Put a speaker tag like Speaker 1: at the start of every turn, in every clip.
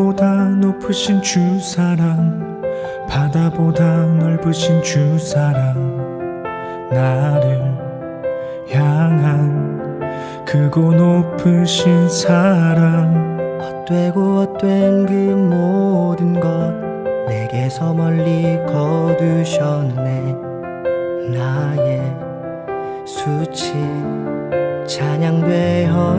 Speaker 1: 하늘보다 높으신 주 사랑 바다보다 넓으신 주 사랑 나를 향한 크고 높으신 사랑.
Speaker 2: 헛되고 헛된 그 모든 것 내게서 멀리 거두셨네. 나의 수치 찬양되었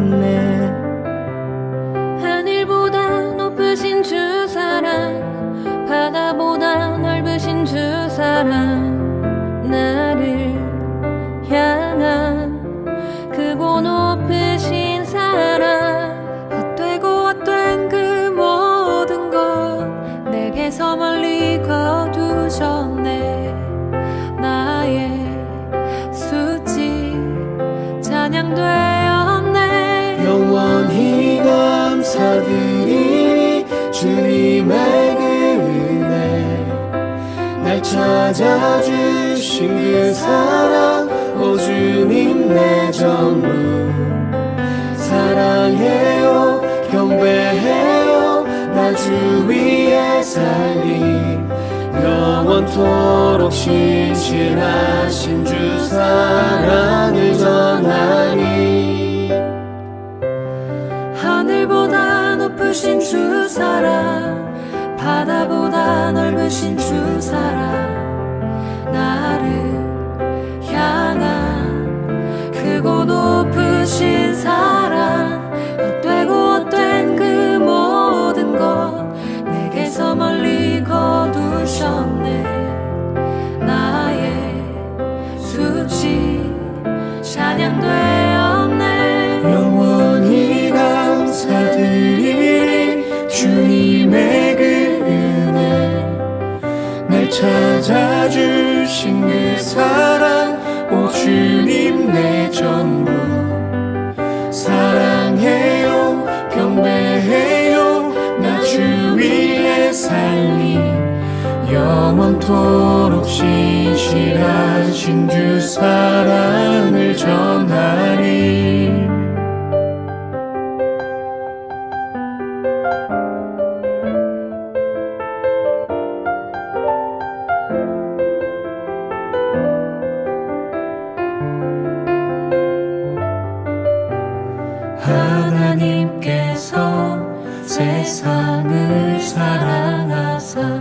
Speaker 3: 나의 수치 찬양되었네.
Speaker 2: 영원히 감사드리니 주님의 그 은혜. 날 찾아주신 그 사랑 오 주님 내 전부 사랑해요 경배해요 나 주 위에 살리 영원토록 신실하신 주 사랑을 전하니
Speaker 3: 하늘보다 높으신 주 사랑 바다보다 넓으신 주 사랑 나를 향한 크고 높으신 수치 찬양되었네.
Speaker 1: 영원히 감사드리니 주님의 그 은혜. 날 찾아주신 그 사랑 오 주님 내 전부. 사랑해요 경배해요 나 주 위에 살리 영원토록 신실하신 주 사랑을 전하리. 하나님께서 세상을 사랑하사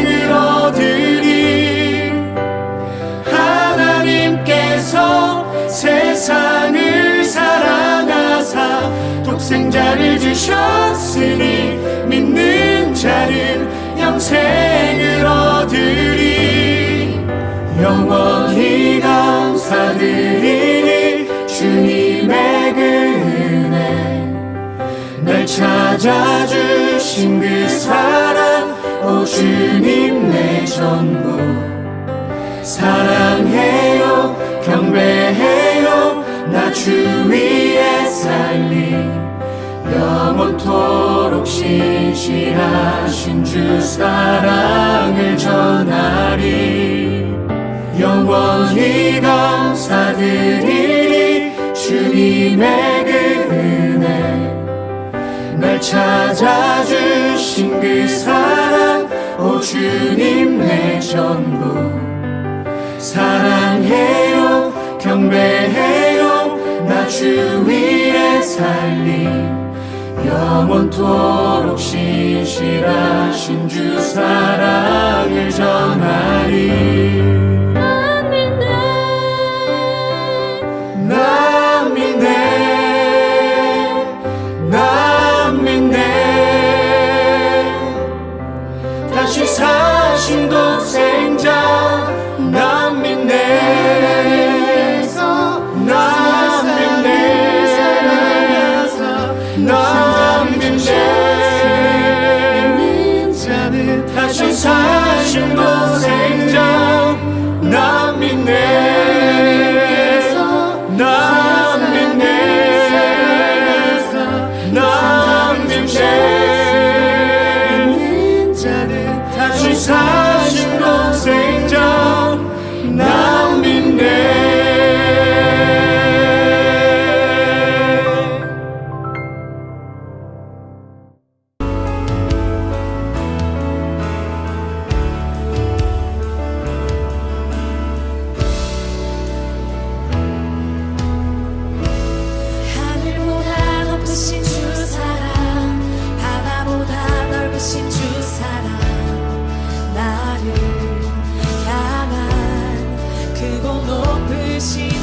Speaker 1: 생을 얻으리 영원히 감사드리니 주님의 그 은혜. 날 찾아주신 그 사랑 오 주님 내 전부. 사랑해요 경배해요 나 주 위에 살리 영원토록 신실하신 주 사랑을 전하리. 영원히 감사드리니 주님의 그 은혜. 날 찾아주신 그 사랑 오 주님 내 전부. 사랑해요 경배해요 나 주 위에 살리 영원토록 신실하신 주 사랑을 전하리
Speaker 3: machine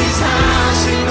Speaker 1: 다시 사신